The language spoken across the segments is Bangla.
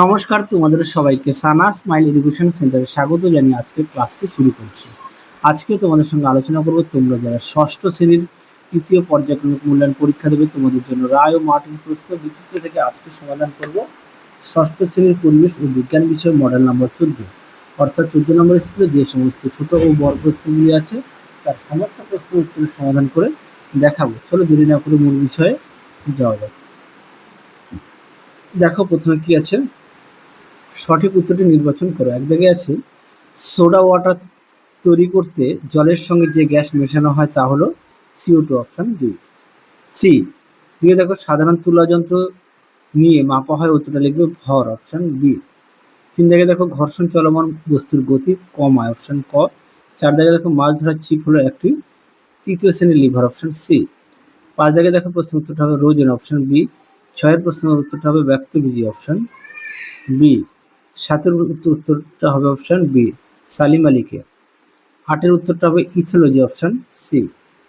নমস্কার, তোমাদের সবাইকে সানা স্মাইল এডুকেশন সেন্টারে স্বাগত জানিয়ে আজকে ক্লাসটি শুরু করছি। আজকে তোমাদের সঙ্গে আলোচনা করব, তোমরা যারা ষষ্ঠ শ্রেণির তৃতীয় পর্যায়ক্রমিক মূল্যায়ন পরীক্ষা দেবে, তোমাদের জন্য রায় ও মার্টিন প্রশ্ন বিচিত্র থেকে আজকে সমাধান করব। ষষ্ঠ শ্রেণির পরিবেশ ও বিজ্ঞান বিষয় মডেল নম্বর চোদ্দ। অর্থাৎ চোদ্দ নম্বর স্কুলে যে সমস্ত ছোট ও বড় প্রশ্নগুলি আছে, তার সমস্ত প্রশ্নের উত্তরের সমাধান করে দেখাবো। চলো দেরি না করে মূল বিষয়ে যাওয়া যাক। দেখো প্রথমে কি আছে? সঠিক উত্তরটি নির্বাচন করো। এক জায়গায় আছে, সোডা ওয়াটার তৈরি করতে জলের সঙ্গে যে গ্যাস মেশানো হয় তা হলো C O two option D. C, দিয়ে দেখো সাধারণ তুলা যন্ত্র নিয়ে মাপা হয়, উত্তরটা লিখবে ভর, অপশান বি। তিন জায়গায় দেখো ঘর্ষণ চলমান বস্তুর গতি কম কমায় অপশান ক। চার জায়গায় দেখো মাছ ধরার ছিপ হলো একটি তৃতীয় শ্রেণির লিভার, অপশান সি। পাঁচ জায়গায় দেখো প্রশ্ন উত্তরটা হবে রোজন, অপশান বি। ছয়ের প্রশ্নের উত্তরটা হবে ব্যক্তবীজি অপশান বি। সাতের উত্তর উত্তরটা হবে অপশান বি সালিম আলীকে। আটের উত্তরটা হবে ইথোলজি অপশান সি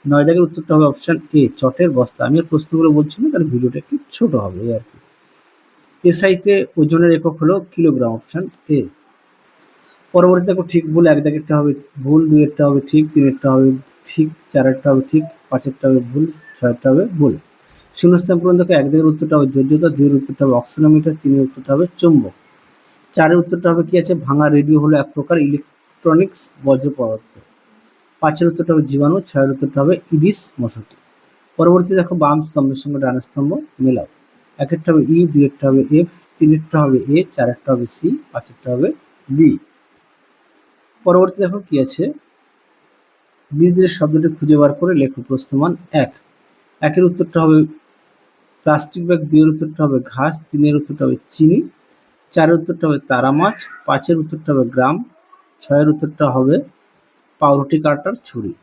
নয় দাগের উত্তরটা হবে অপশান এ চটের বস্তা। আমি আর প্রশ্নগুলো বলছি না, তাহলে ভিডিওটা একটু ছোট হবে আর কি। এসআইতে ওজনের একক হলো কিলোগ্রাম অপশান এ পরবর্তী দেখো ঠিক ভুল, এক দাগেরটা হবে ভুল, দুইয়েরটা হবে ঠিক, তিনেরটা হবে ঠিক, চারেরটা হবে ঠিক, পাঁচেরটা হবে ভুল, ছয়েরটা হবে ভুল। শূন্যস্থান দেখো, এক দাগের উত্তরটা হবে যোগ্যতা দুইয়ের উত্তরটা হবে অক্সিলোমিটার তিনের উত্তরটা হবে চুম্বক। চারের উত্তরটা হবে কি আছে? ভাঙা রেডিও হলো এক প্রকার ইলেকট্রনিক্স বজ্র পদার্থ পাঁচের উত্তরটা হবে জীবাণু, ছয়ের উত্তরটা হবে ইডিস মশাটি পরবর্তী দেখো বাম স্তম্ভের সঙ্গে ডান স্তম্ভ মেলাও। একেরটা হবে ই, দুইয়েরটা হবে এফ, তিনেরটা হবে এ, চারেরটা হবে সি, পাঁচেরটা হবে বি। পরবর্তী দেখো কি আছে? বীজদের শব্দটি খুঁজে বার করে লেখো প্রস্তমান এক। একের উত্তরটা হবে প্লাস্টিক ব্যাগ, দুইয়ের উত্তরটা হবে ঘাস, তিনের উত্তরটা হবে চিনি চারের উত্তরটা হবে তারা মাছ, পাঁচের উত্তরটা হবে গ্রাম, ছয়ের উত্তরটা হবে পাউরুটি কাটার ছুরি।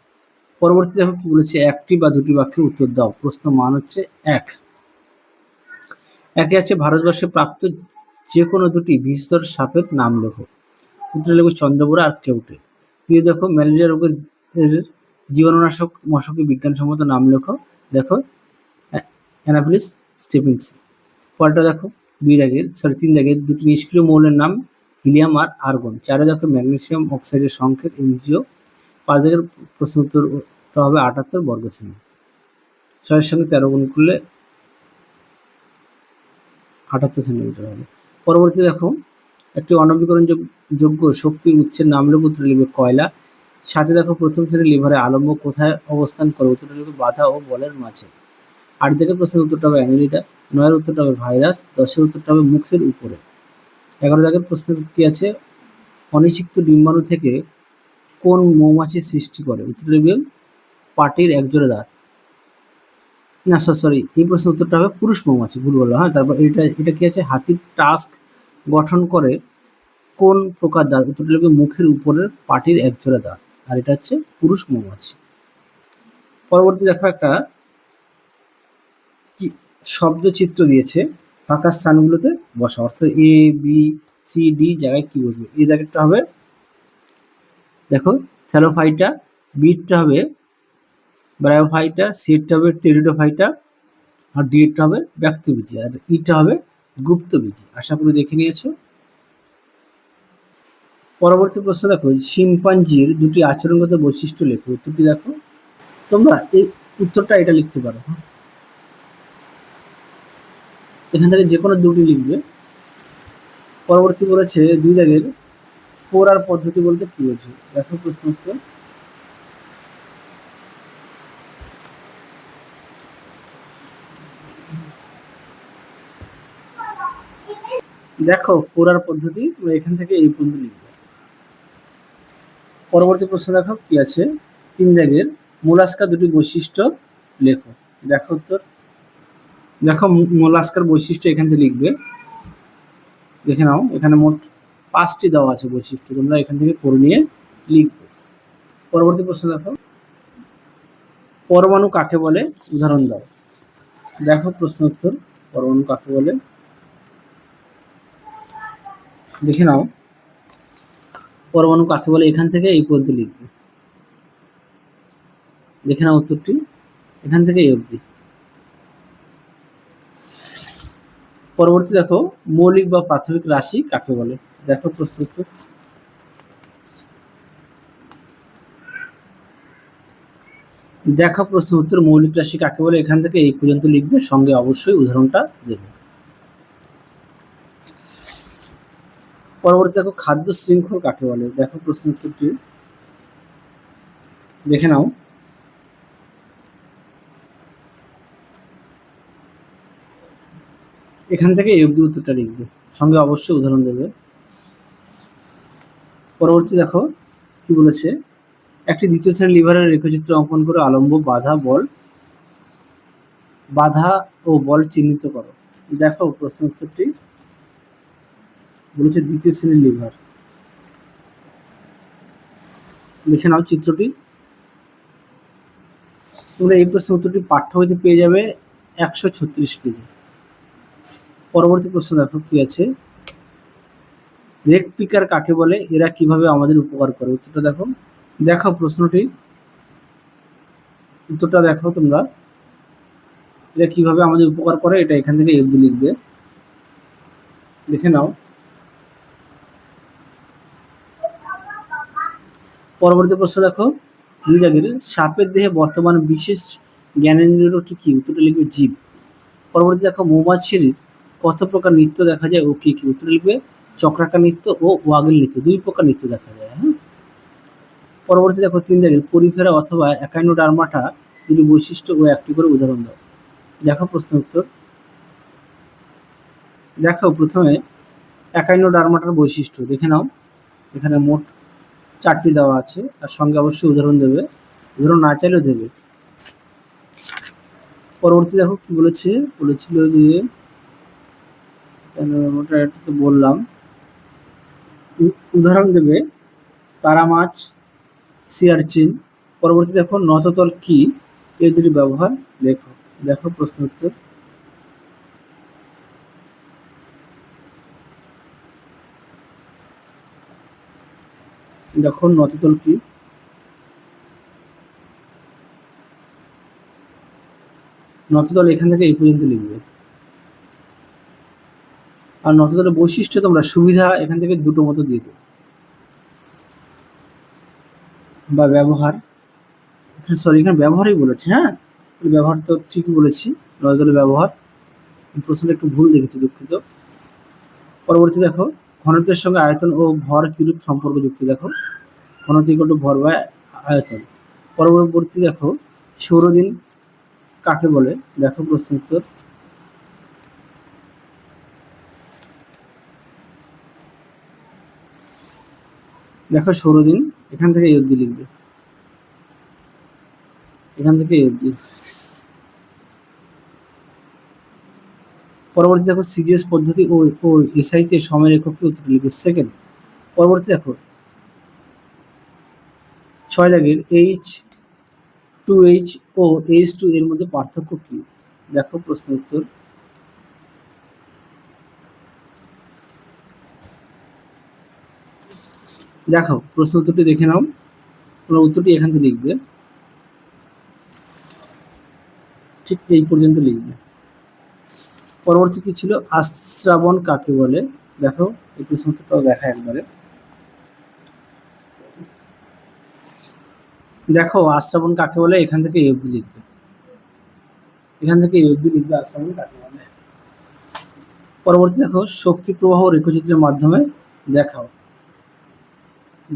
পরবর্তী দেখো কি বলেছে, একটি বা দুটি বাক্যে উত্তর দাও। প্রশ্ন মান হচ্ছে এক। একে আছে ভারতবর্ষে প্রাপ্ত যে কোনো দুটি বিষধর সাপের নাম লেখো। উত্তর লেখো চন্দ্রপুরা আর কেউটে। দিয়ে দেখো ম্যালেরিয়া রোগের জীবাণুনাশক মশকের বিজ্ঞানসম্মত নাম লেখো। দেখো অ্যানাফিলিস স্টেফেন্সি পরটা দেখো। দুই দাগের সরি তিন দাগের দুটি নিষ্ক্রিয় মৌলের নাম হিলিয়াম আর আর্গন। চারে দেখো ম্যাগনেসিয়াম অক্সাইডের সংকেত এনজিও পাঁচ দাগের প্রশ্ন উত্তরটা হবে আটাত্তর বর্গ সেমি ছয়ের সঙ্গে তেরো গুণ করলে আটাত্তর সেন্টিমিটার হবে। পরবর্তী দেখো, একটি অনবীকরণ যোগ্য শক্তি উৎসের নাম লেখো উত্তর কয়লা। সাথে দেখো প্রথম শ্রেণির লিভারে আলম্ব কোথায় অবস্থান করে উত্তরটা লিখবে বাধা ও বলের মাঝে। আট থেকে প্রশ্নের উত্তরটা হবে অ্যানিলিটা নয়ের উত্তরটা হবে ভাইরাস, দশের উত্তরটা হবে মুখের উপরে। এগারো দাগের প্রশ্ন কি আছে? অনিষিক্ত ডিম্বাণু থেকে কোন মৌমাছি সৃষ্টি করে? উত্তর লিখবে পাটির একজোড়া দাঁত। না সরি এই প্রশ্নের উত্তরটা হবে পুরুষ মৌমাছি, ভুল বলল হ্যাঁ তারপর এটা এটা কি আছে? হাতির টাস্ক গঠন করে কোন প্রকার দাঁত? উত্তরটা লিখবে মুখের উপরের পাটির একজোড়া দাঁত, আর এটা হচ্ছে পুরুষ মৌমাছি। পরবর্তী দেখো একটা কি শব্দ চিত্র দিয়েছে, ফাঁকা স্থানগুলোতে বসা। অর্থাৎ এ বি সি ডি জায়গায় কি বসবে? এ জায়গাটা হবে, দেখো থ্যালোফাইটা বিটটা হবে ব্রায়োফাইটা সিটটা হবে টেরিডোফাইটা আর ডিএটটা হবে ব্যক্তবীজি আর ইটা হবে গুপ্তবীজি আশা করি দেখে নিয়েছো। পরবর্তী প্রশ্ন দেখো, শিম্পাঞ্জির দুটি আচরণগত বৈশিষ্ট্য লেখো। উত্তরটি দেখো, তোমরা এই উত্তরটা এটা লিখতে পারো। এখান থেকে যে কোনো দুটি লিখবে। পরবর্তী বলেছে, দুই দাগের পড়ার পদ্ধতি বলতে কি বোঝো? দেখো প্রশ্ন উত্তর। দেখো পড়ার পদ্ধতি এখান থেকে এই পর্যন্ত লিখবে। পরবর্তী প্রশ্ন দেখো, কি আছে? তিন দাগের মোলাস্কা দুটি বৈশিষ্ট্য লেখো। দেখো উত্তর। দেখো মোলাস্কার বৈশিষ্ট্য এখান থেকে লিখবে। দেখে নাও, এখানে মোট পাঁচটি দেওয়া আছে বৈশিষ্ট্য, তোমরা এখান থেকে পড়ে নিয়ে লিখবে। পরবর্তী প্রশ্ন দেখো। পরমাণু কাকে বলে? উদাহরণ দাও। দেখো প্রশ্ন উত্তর, পরমাণু কাকে বলে? দেখে নাও। পরমাণু কাকে বলে? এখান থেকে এই পদ্য লিখবে। দেখে নাও উত্তরটি। এখান থেকে এই অবধি। পরবর্তী দেখো, মৌলিক বা প্রাথমিক রাশি কাকে বলে? দেখো প্রস্তুত। দেখো প্রশ্ন উত্তর মৌলিক রাশি কাকে বলে? এখান থেকে এই পর্যন্ত লিখবে, সঙ্গে অবশ্যই উদাহরণটা দেবে। পরবর্তী দেখো, খাদ্য শৃঙ্খল কাকে বলে? দেখো প্রশ্ন উত্তরটি। দেখে নাও। এখান থেকে এই অব্দি উত্তরটা লিখবে। সঙ্গে অবশ্যই উদাহরণ দেবে। পরবর্তী দেখো, কি বলেছে? একটি দ্বিতীয় শ্রেণির লিভারের রেখচিত্র অঙ্কন করে, আলম্ব, বাধা, বল। বাধা ও বল চিহ্নিত করো। দেখো প্রশ্ন উত্তরটি। বলেছে দ্বিতীয় শ্রেণির লিভার। লিখে নাও চিত্রটি। তোমরা এই প্রশ্ন উত্তরটি পাঠ্য হইতে পেয়ে যাবে একশো ছত্রিশ পেজে। পরবর্তী প্রশ্ন দেখো, কি আছে? রেক পিকার কাকে বলে? এরা কীভাবে আমাদের উপকার করে? উত্তরটা দেখো। দেখো প্রশ্নটি। উত্তরটা দেখো তোমরা। এরা কীভাবে আমাদের উপকার করে, এটা এখান থেকে এফবি লিখবে। লিখে নাও। পরবর্তী প্রশ্ন দেখো। দুই দাগের সাপের দেহে বর্তমান বিশেষ জ্ঞানেন্দ্রিয়টি কি? উত্তরটা লিখবে জীব। পরবর্তী দেখো মৌমাছির কত প্রকার নৃত্য দেখা যায়, ও কি কি উত্তর লিখবে? চক্রাকার নৃত্য ও ওয়াগেল নৃত্য, দুই প্রকার নৃত্য দেখা যায় হ্যাঁ? পরবর্তী দেখো তিন দাগের পরিফেরা অথবা একাইনোডার্মাটা দুটি বৈশিষ্ট্য ও একটি করে উদাহরণ দাও। দেখো প্রশ্ন উত্তর। দেখো প্রথমে একাইনোডার্মাটার বৈশিষ্ট্য, দেখে নাও। এখানে মোট চারটি দেওয়া আছে আর সঙ্গে অবশ্যই উদাহরণ দেবে। উদাহরণ না চাইলেও দেবে। পরবর্তী দেখো কি বলেছে? বলেছিল যে একটু তো বললাম উদাহরণ দেবে, তারা মাছ সিয়ারচিন পরবর্তী দেখো, নততল কি? এই দুটি ব্যবহার, লেখো। দেখো প্রশ্ন উত্তর। দেখো নততল কি? নততল এখান থেকে এই পর্যন্ত লিখবে। আর নততলের বৈশিষ্ট্য তোমরা সুবিধা এখান থেকে দুটো মতো দিয়ে দেবে বা ব্যবহার, এখানে সরি এখানে ব্যবহারই বলেছে হ্যাঁ? ব্যবহার তো ঠিকই বলেছি নজরের ব্যবহার। প্রশ্নটা একটু ভুল দেখেছি দুঃখিত। পরবর্তী দেখো, ঘনত্বের সঙ্গে আয়তন ও ভর কিরূপ সম্পর্ক যুক্ত দেখো। ঘনত্ব ইকুয়াল টু ভর বা আয়তন। পরবর্তী দেখো, সৌরদিন কাকে বলে? দেখো প্রশ্ন উত্তর। দেখো সৌরদিন এখান থেকে এই অবধি লিখবে। এখান থেকে এই অবধি। পরবর্তী দেখো সিজিএস পদ্ধতি ও ও এসআইতে সময়ের এককে উত্তর লিখবে। সেকেন্ড পরবর্তী দেখো, ছয় দাগের H two H O H two এর মধ্যে পার্থক্য কি? দেখো প্রশ্ন উত্তর। দেখো প্রশ্ন উত্তরটি দেখে নাও। তোমরা উত্তরটি এখান থেকে লিখবে। ঠিক এই পর্যন্ত লিখবে। পরবর্তী কি ছিল? আশ্রাবণ কাকে বলে? দেখো, এই প্রশ্ন উত্তরটাও দেখা একবারে। দেখো, আশ্রাবণ কাকে বলে? এখান থেকে এই অবধি লিখবে। এখান থেকে এই অবধি লিখবে আশ্রাবণ কাকে বলে। পরবর্তী দেখো, শক্তি প্রবাহ রেখচিত্রের মাধ্যমে দেখাও।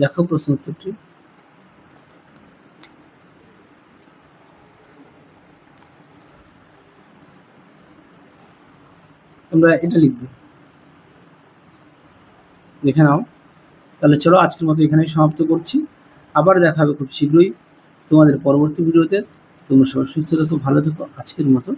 দেখো প্রশ্ন উত্তরটি। তোমরা এটা লিখবে। দেখে নাও। তাহলে চলো আজকের মতো এখানেই সমাপ্ত করছি। আবার দেখা হবে খুব শীঘ্রই তোমাদের পরবর্তী ভিডিওতে। তোমরা সবাই সুস্থ থেকো, ভালো থেকো। আজকের মতো